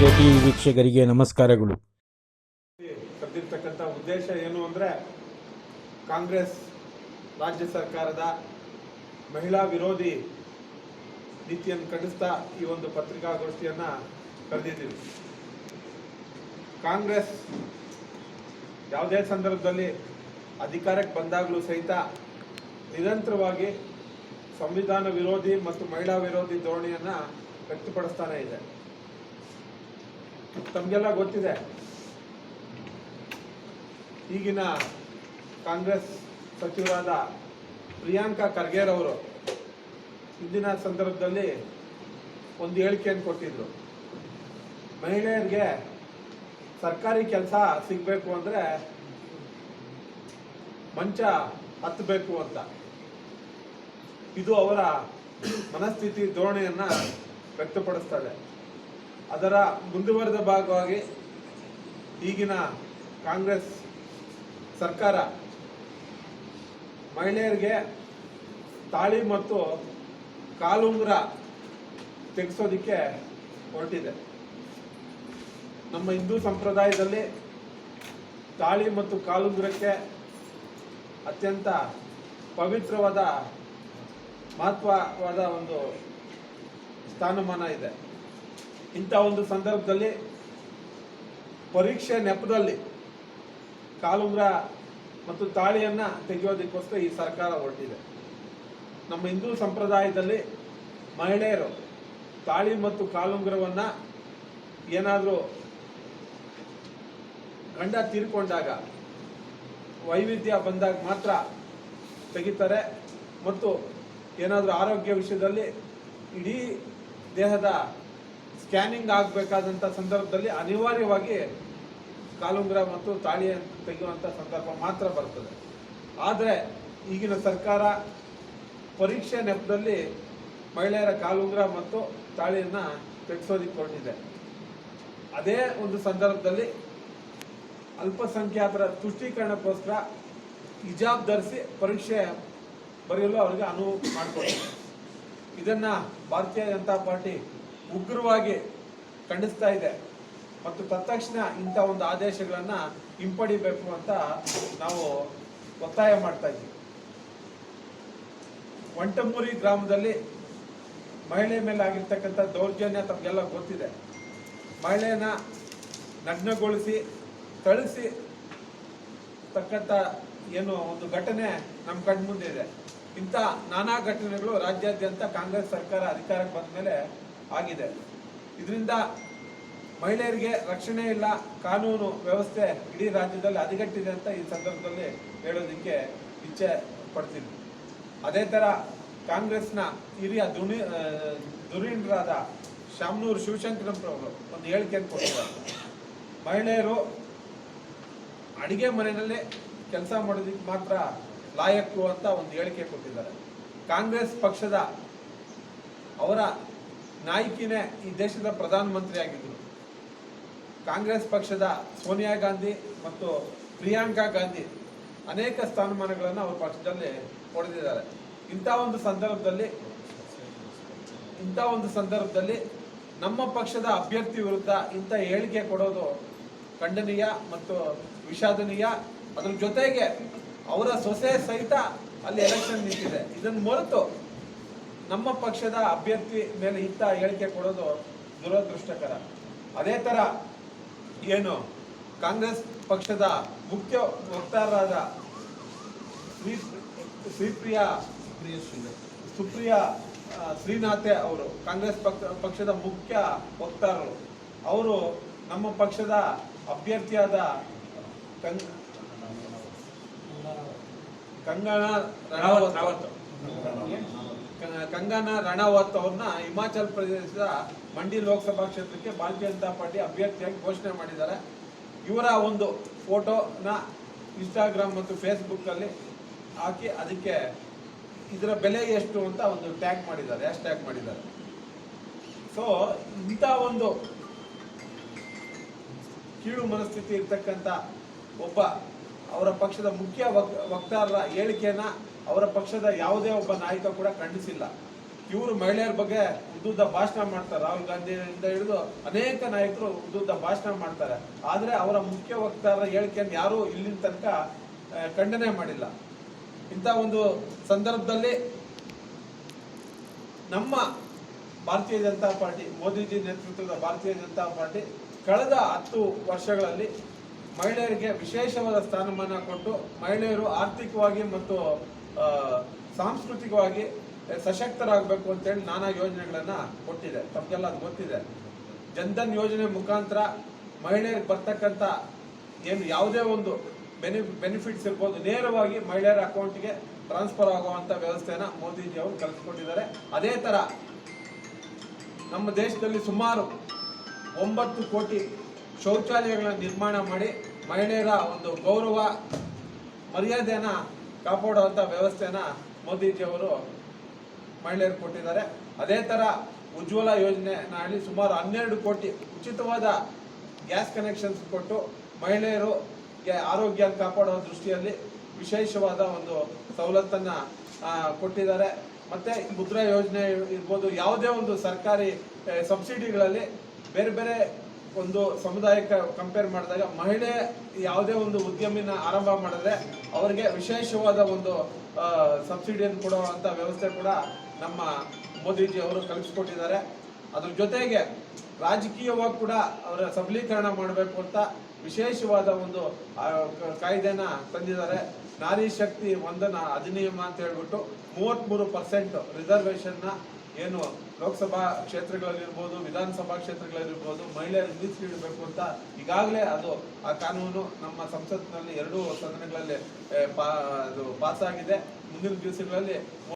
T ವೀಕ್ಷಕರಿಗೆ ನಮಸ್ಕಾರಗಳು. ಕರೆದಿರ್ತಕ್ಕಂಥ ಉದ್ದೇಶ ಏನು ಅಂದರೆ ಕಾಂಗ್ರೆಸ್ ರಾಜ್ಯ ಸರ್ಕಾರದ ಮಹಿಳಾ ವಿರೋಧಿ ನೀತಿಯನ್ನು ಖಂಡಿಸ್ತಾ ಈ ಒಂದು ಪತ್ರಿಕಾಗೋಷ್ಠಿಯನ್ನು ಕರೆದಿದ್ದೀವಿ. ಕಾಂಗ್ರೆಸ್ ಯಾವುದೇ ಸಂದರ್ಭದಲ್ಲಿ ಅಧಿಕಾರಕ್ಕೆ ಬಂದಾಗಲೂ ಸಹಿತ ನಿರಂತರವಾಗಿ ಸಂವಿಧಾನ ವಿರೋಧಿ ಮತ್ತು ಮಹಿಳಾ ವಿರೋಧಿ ಧೋರಣೆಯನ್ನು ವ್ಯಕ್ತಪಡಿಸ್ತಾನೆ ಇದೆ. ತಮಗೆಲ್ಲ ಗೊತ್ತಿದೆ. ಈಗಿನ ಕಾಂಗ್ರೆಸ್ ಸಚಿವರಾದ ಪ್ರಿಯಾಂಕಾ ಖರ್ಗೆರವರು ಅವರು ಇಂದಿನ ಸಂದರ್ಭದಲ್ಲಿ ಒಂದು ಹೇಳಿಕೆಯನ್ನು ಕೊಟ್ಟಿದ್ರು. ಮಹಿಳೆಯರಿಗೆ ಸರ್ಕಾರಿ ಕೆಲಸ ಸಿಗಬೇಕು ಅಂದರೆ ಮಂಚ ಹತ್ತಬೇಕು ಅಂತ. ಇದು ಅವರ ಮನಸ್ಥಿತಿ ಧೋರಣೆಯನ್ನು ವ್ಯಕ್ತಪಡಿಸ್ತದೆ ಅದರ ಮುಂದುವರೆದ ಭಾಗವಾಗಿ ಈಗಿನ ಕಾಂಗ್ರೆಸ್ ಸರ್ಕಾರ ಮಹಿಳೆಯರಿಗೆ ತಾಳಿ ಮತ್ತು ಕಾಲುಂಗುರ ತೆಗೆಸೋದಿಕ್ಕೆ ಹೊರಟಿದೆ. ನಮ್ಮ ಹಿಂದೂ ಸಂಪ್ರದಾಯದಲ್ಲಿ ತಾಳಿ ಮತ್ತು ಕಾಲುಂಗುರಕ್ಕೆ ಅತ್ಯಂತ ಪವಿತ್ರವಾದ, ಮಹತ್ವವಾದ ಒಂದು ಸ್ಥಾನಮಾನ ಇದೆ. ಇಂಥ ಒಂದು ಸಂದರ್ಭದಲ್ಲಿ ಪರೀಕ್ಷೆ ನೆಪದಲ್ಲಿ ಕಾಲುಂಗ್ರ ಮತ್ತು ತಾಳಿಯನ್ನ ತೆಗೆಯೋದಕ್ಕೋಸ್ಕರ ಈ ಸರ್ಕಾರ ಹೊರಟಿದೆ. ನಮ್ಮ ಹಿಂದೂ ಸಂಪ್ರದಾಯದಲ್ಲಿ ಮಹಿಳೆಯರು ತಾಳಿ ಮತ್ತು ಕಾಲುಂಗ್ರವನ್ನು ಏನಾದರೂ ಗಂಡ ತೀರ್ಕೊಂಡಾಗ ವೈವಿಧ್ಯ ಬಂದಾಗ ಮಾತ್ರ ತೆಗಿತಾರೆ ಮತ್ತು ಏನಾದರೂ ಆರೋಗ್ಯ ವಿಷಯದಲ್ಲಿ ಇಡೀ ದೇಹದ ಸ್ಕ್ಯಾನಿಂಗ್ ಆಗಬೇಕಾದಂಥ ಸಂದರ್ಭದಲ್ಲಿ ಅನಿವಾರ್ಯವಾಗಿ ಕಾಲುಂಗ್ರ ಮತ್ತು ತಾಳಿ ತೆಗೆಯುವಂಥ ಸಂದರ್ಭ ಮಾತ್ರ ಬರ್ತದೆ. ಆದರೆ ಈಗಿನ ಸರ್ಕಾರ ಪರೀಕ್ಷೆ ನೆಪದಲ್ಲಿ ಮಹಿಳೆಯರ ಕಾಲುಂಗ್ರ ಮತ್ತು ತಾಳಿಯನ್ನು ತೆಗೆಸೋದಿಕ್ಕೆ ಹೊರಟಿದೆ ಅದೇ ಒಂದು ಸಂದರ್ಭದಲ್ಲಿ ಅಲ್ಪಸಂಖ್ಯಾತರ ತುಷ್ಟೀಕರಣಕ್ಕೋಸ್ಕರ ಹಿಜಾಬ್ ಧರಿಸಿ ಪರೀಕ್ಷೆ ಬರೆಯಲು ಅವರಿಗೆ ಅನುವು ಮಾಡಿಕೊಡ್ತಾರೆ. ಇದನ್ನು ಭಾರತೀಯ ಜನತಾ ಪಾರ್ಟಿ ಉಗ್ರವಾಗಿ ಖಂಡಿಸ್ತಾ ಇದೆ. ಮತ್ತು ತತ್ಕ್ಷಣ ಇಂಥ ಒಂದು ಆದೇಶಗಳನ್ನು ಹಿಂಪಡಿಬೇಕು ಅಂತ ನಾವು ಒತ್ತಾಯ ಮಾಡ್ತಾ ಇದ್ದೀವಿ. ಒಂಟಮೂರಿ ಗ್ರಾಮದಲ್ಲಿ ಮಹಿಳೆ ಮೇಲೆ ಆಗಿರ್ತಕ್ಕಂಥ ದೌರ್ಜನ್ಯ ತಮಗೆಲ್ಲ ಗೊತ್ತಿದೆ. ಮಹಿಳೆಯನ್ನ ನಗ್ನಗೊಳಿಸಿ ಕಳಿಸಿ ತಕ್ಕಂಥ ಏನು ಒಂದು ಘಟನೆ ನಮ್ಮ ಕಣ್ಮುಂದೆ ಇದೆ. ಇಂಥ ನಾನಾ ಘಟನೆಗಳು ರಾಜ್ಯಾದ್ಯಂತ ಕಾಂಗ್ರೆಸ್ ಸರ್ಕಾರ ಅಧಿಕಾರಕ್ಕೆ ಬಂದ ಮೇಲೆ ಆಗಿದೆ. ಇದರಿಂದ ಮಹಿಳೆಯರಿಗೆ ರಕ್ಷಣೆ ಇಲ್ಲ, ಕಾನೂನು ವ್ಯವಸ್ಥೆ ಇಡೀ ರಾಜ್ಯದಲ್ಲಿ ಹದಗೆಟ್ಟಿದೆ ಅಂತ ಈ ಸಂದರ್ಭದಲ್ಲಿ ಹೇಳೋದಕ್ಕೆ ಇಚ್ಛೆ ಪಡ್ತೀನಿ. ಅದೇ ಥರ ಕಾಂಗ್ರೆಸ್ನ ಹಿರಿಯ ದುಣಿ ದುರೀಣರಾದ ಶಾಮನೂರು ಶಿವಶಂಕರಪ್ಪರವರು ಒಂದು ಹೇಳಿಕೆಯನ್ನು ಕೊಟ್ಟಿದ್ದಾರೆ. ಮಹಿಳೆಯರು ಅಡಿಗೆ ಮನೆಯಲ್ಲಿ ಕೆಲಸ ಮಾಡೋದಕ್ಕೆ ಮಾತ್ರ ಲಾಯಕ್ಕು ಅಂತ ಒಂದು ಹೇಳಿಕೆ ಕೊಟ್ಟಿದ್ದಾರೆ. ಕಾಂಗ್ರೆಸ್ ಪಕ್ಷದ ಅವರ ನಾಯಕಿನೇ ಈ ದೇಶದ ಪ್ರಧಾನಮಂತ್ರಿ ಆಗಿದ್ದರು ಕಾಂಗ್ರೆಸ್ ಪಕ್ಷದ ಸೋನಿಯಾ ಗಾಂಧಿ ಮತ್ತು ಪ್ರಿಯಾಂಕಾ ಗಾಂಧಿ ಅನೇಕ ಸ್ಥಾನಮಾನಗಳನ್ನು ಅವ್ರ ಪಕ್ಷದಲ್ಲಿ ಪಡೆದಿದ್ದಾರೆ ಇಂಥ ಒಂದು ಸಂದರ್ಭದಲ್ಲಿ, ಇಂಥ ಒಂದು ಸಂದರ್ಭದಲ್ಲಿ ನಮ್ಮ ಪಕ್ಷದ ಅಭ್ಯರ್ಥಿ ವಿರುದ್ಧ ಇಂಥ ಹೇಳಿಕೆ ಕೊಡೋದು ಖಂಡನೀಯ ಮತ್ತು ವಿಷಾದನೀಯ. ಅದರ ಜೊತೆಗೆ ಅವರ ಸೊಸೆ ಸಹಿತ ಅಲ್ಲಿ ಎಲೆಕ್ಷನ್ ನಿಂತಿದೆ. ಇದನ್ನು ಮರೆತು ನಮ್ಮ ಪಕ್ಷದ ಅಭ್ಯರ್ಥಿ ಮೇಲೆ ಇಂಥ ಹೇಳಿಕೆ ಕೊಡೋದು ದುರದೃಷ್ಟಕರ. ಅದೇ ಥರ ಏನು ಕಾಂಗ್ರೆಸ್ ಪಕ್ಷದ ಮುಖ್ಯ ವಕ್ತಾರರಾದ ಶ್ರೀ ಶ್ರೀಪ್ರಿಯಾ ಸುಪ್ರಿಯಾ ಶ್ರೀನಾಥೆ ಅವರು, ಕಾಂಗ್ರೆಸ್ ಪಕ್ಷ ಪಕ್ಷದ ಮುಖ್ಯ ವಕ್ತಾರರು, ಅವರು ನಮ್ಮ ಪಕ್ಷದ ಅಭ್ಯರ್ಥಿಯಾದ ಕಂಗ, ಕಂಗನಾ ರಾವತ್ ಕ- ಕಂಗನಾ ರಣಾವತ್ ಅವ್ರನ್ನ ಹಿಮಾಚಲ್ ಪ್ರದೇಶದ ಮಂಡಿ ಲೋಕಸಭಾ ಕ್ಷೇತ್ರಕ್ಕೆ ಭಾರತೀಯ ಜನತಾ ಪಾರ್ಟಿ ಅಭ್ಯರ್ಥಿಯಾಗಿ ಘೋಷಣೆ ಮಾಡಿದ್ದಾರೆ. ಇವರ ಒಂದು ಫೋಟೋನ ಇನ್ಸ್ಟಾಗ್ರಾಮ್ ಮತ್ತು ಫೇಸ್ಬುಕ್ಕಲ್ಲಿ ಹಾಕಿ ಅದಕ್ಕೆ ಇದರ ಬೆಲೆ ಎಷ್ಟು ಅಂತ ಒಂದು ಟ್ಯಾಗ್ ಮಾಡಿದ್ದಾರೆ ಹ್ಯಾಶ್ ಟ್ಯಾಗ್ ಮಾಡಿದ್ದಾರೆ. ಸೊ ಇಂಥ ಒಂದು ಕೀಳು ಮನಸ್ಥಿತಿ ಇರ್ತಕ್ಕಂಥ ಒಬ್ಬ ಅವರ ಪಕ್ಷದ ಮುಖ್ಯ ವಕ್- ವಕ್ತಾರರ ಹೇಳಿಕೆಯನ್ನ ಅವರ ಪಕ್ಷದ ಯಾವುದೇ ಒಬ್ಬ ನಾಯಕ ಕೂಡ ಖಂಡಿಸಿಲ್ಲ. ಇವರು ಮಹಿಳೆಯರ ಬಗ್ಗೆ ಉದ್ದುದ್ದ ಭಾಷಣ ಮಾಡ್ತಾರೆ. ರಾಹುಲ್ ಗಾಂಧಿಯಿಂದ ಹಿಡಿದು ಅನೇಕ ನಾಯಕರು ಉದ್ದುದ್ದ ಭಾಷಣ ಮಾಡ್ತಾರೆ. ಆದರೆ ಅವರ ಮುಖ್ಯ ವಕ್ತಾರರ ಹೇಳಿಕೆಯನ್ನು ಯಾರೂ ಇಲ್ಲಿನ ತನಕ ಖಂಡನೆ ಮಾಡಿಲ್ಲ. ಇಂಥ ಒಂದು ಸಂದರ್ಭದಲ್ಲಿ ನಮ್ಮ ಭಾರತೀಯ ಜನತಾ ಪಾರ್ಟಿ, ಮೋದಿಜಿ ನೇತೃತ್ವದ ಭಾರತೀಯ ಜನತಾ ಪಾರ್ಟಿ ಕಳೆದ ಹತ್ತು ವರ್ಷಗಳಲ್ಲಿ ಮಹಿಳೆಯರಿಗೆ ವಿಶೇಷವಾದ ಸ್ಥಾನಮಾನ ಕೊಟ್ಟು ಮಹಿಳೆಯರು ಆರ್ಥಿಕವಾಗಿ ಮತ್ತು ಸಾಂಸ್ಕೃತಿಕವಾಗಿ ಸಶಕ್ತರಾಗಬೇಕು ಅಂತೇಳಿ ನಾನಾ ಯೋಜನೆಗಳನ್ನು ಕೊಟ್ಟಿದೆ. ತಮಗೆಲ್ಲ ಅದು ಗೊತ್ತಿದೆ. ಜನ್ಧನ್ ಯೋಜನೆ ಮುಖಾಂತರ ಮಹಿಳೆಯರಿಗೆ ಬರ್ತಕ್ಕಂಥ ಏನು ಯಾವುದೇ ಒಂದು ಬೆನಿ ಬೆನಿಫಿಟ್ಸ್ ಇರ್ಬೋದು, ನೇರವಾಗಿ ಮಹಿಳೆಯರ ಅಕೌಂಟ್ಗೆ ಟ್ರಾನ್ಸ್ಫರ್ ಆಗುವಂಥ ವ್ಯವಸ್ಥೆನ ಮೋದಿಜಿ ಅವರು ಕಲ್ಪಿಸ್ಕೊಟ್ಟಿದ್ದಾರೆ ಅದೇ ಥರ ನಮ್ಮ ದೇಶದಲ್ಲಿ ಸುಮಾರು ಒಂಬತ್ತು ಕೋಟಿ ಶೌಚಾಲಯಗಳನ್ನು ನಿರ್ಮಾಣ ಮಾಡಿ ಮಹಿಳೆಯರ ಒಂದು ಗೌರವ ಮರ್ಯಾದೆಯನ್ನ ಕಾಪಾಡುವಂಥ ವ್ಯವಸ್ಥೆನ ಮೋದಿಜಿ ಅವರು ಮಹಿಳೆಯರು ಕೊಟ್ಟಿದ್ದಾರೆ. ಅದೇ ಥರ ಉಜ್ವಲ ಯೋಜನೆ ಹೇಳಿ ಸುಮಾರು ಹನ್ನೆರಡು ಕೋಟಿ ಉಚಿತವಾದ ಗ್ಯಾಸ್ ಕನೆಕ್ಷನ್ಸ್ ಕೊಟ್ಟು ಮಹಿಳೆಯರು ಆರೋಗ್ಯ ಕಾಪಾಡುವ ದೃಷ್ಟಿಯಲ್ಲಿ ವಿಶೇಷವಾದ ಒಂದು ಸವಲತ್ತನ್ನ ಕೊಟ್ಟಿದ್ದಾರೆ. ಮತ್ತೆ ಮುದ್ರಾ ಯೋಜನೆ ಇರ್ಬೋದು ಯಾವುದೇ ಒಂದು ಸರ್ಕಾರಿ ಸಬ್ಸಿಡಿಗಳಲ್ಲಿ ಬೇರೆ ಬೇರೆ ಒಂದು ಸಮುದಾಯಕ್ಕೆ ಕಂಪೇರ್ ಮಾಡಿದಾಗ ಮಹಿಳೆ ಯಾವುದೇ ಒಂದು ಉದ್ಯಮಿನ ಆರಂಭ ಮಾಡಿದ್ರೆ ಅವರಿಗೆ ವಿಶೇಷವಾದ ಒಂದು ಸಬ್ಸಿಡಿಯನ್ನು ಕೊಡುವಂಥ ವ್ಯವಸ್ಥೆ ಕೂಡ ನಮ್ಮ ಮೋದಿಜಿ ಅವರು ಕಲ್ಪಿಸ್ಕೊಟ್ಟಿದ್ದಾರೆ. ಅದ್ರ ಜೊತೆಗೆ ರಾಜಕೀಯವಾಗಿ ಕೂಡ ಅವರ ಸಬಲೀಕರಣ ಮಾಡಬೇಕು ಅಂತ ವಿಶೇಷವಾದ ಒಂದು ಕಾಯ್ದೆನ ತಂದಿದ್ದಾರೆ. ನಾರಿ ಶಕ್ತಿ ವಂದನ ಅಧಿನಿಯಮ ಅಂತ ಹೇಳ್ಬಿಟ್ಟು ಮೂವತ್ಮೂರು ಪರ್ಸೆಂಟ್ ರಿಸರ್ವೇಶನ್ನ ಏನು ಲೋಕಸಭಾ ಕ್ಷೇತ್ರಗಳಲ್ಲಿರ್ಬೋದು, ವಿಧಾನಸಭಾ ಕ್ಷೇತ್ರಗಳಲ್ಲಿರ್ಬೋದು ಮಹಿಳೆಯರು ಮೀಸಲಿಡಬೇಕು ಅಂತ ಈಗಾಗಲೇ ಅದು ಆ ಕಾನೂನು ನಮ್ಮ ಸಂಸತ್ನಲ್ಲಿ ಎರಡೂ ಸದನಗಳಲ್ಲಿ ಪಾ, ಅದು ಪಾಸ್ ಆಗಿದೆ ಮುಂದಿನ ದಿವಸಗಳಲ್ಲಿ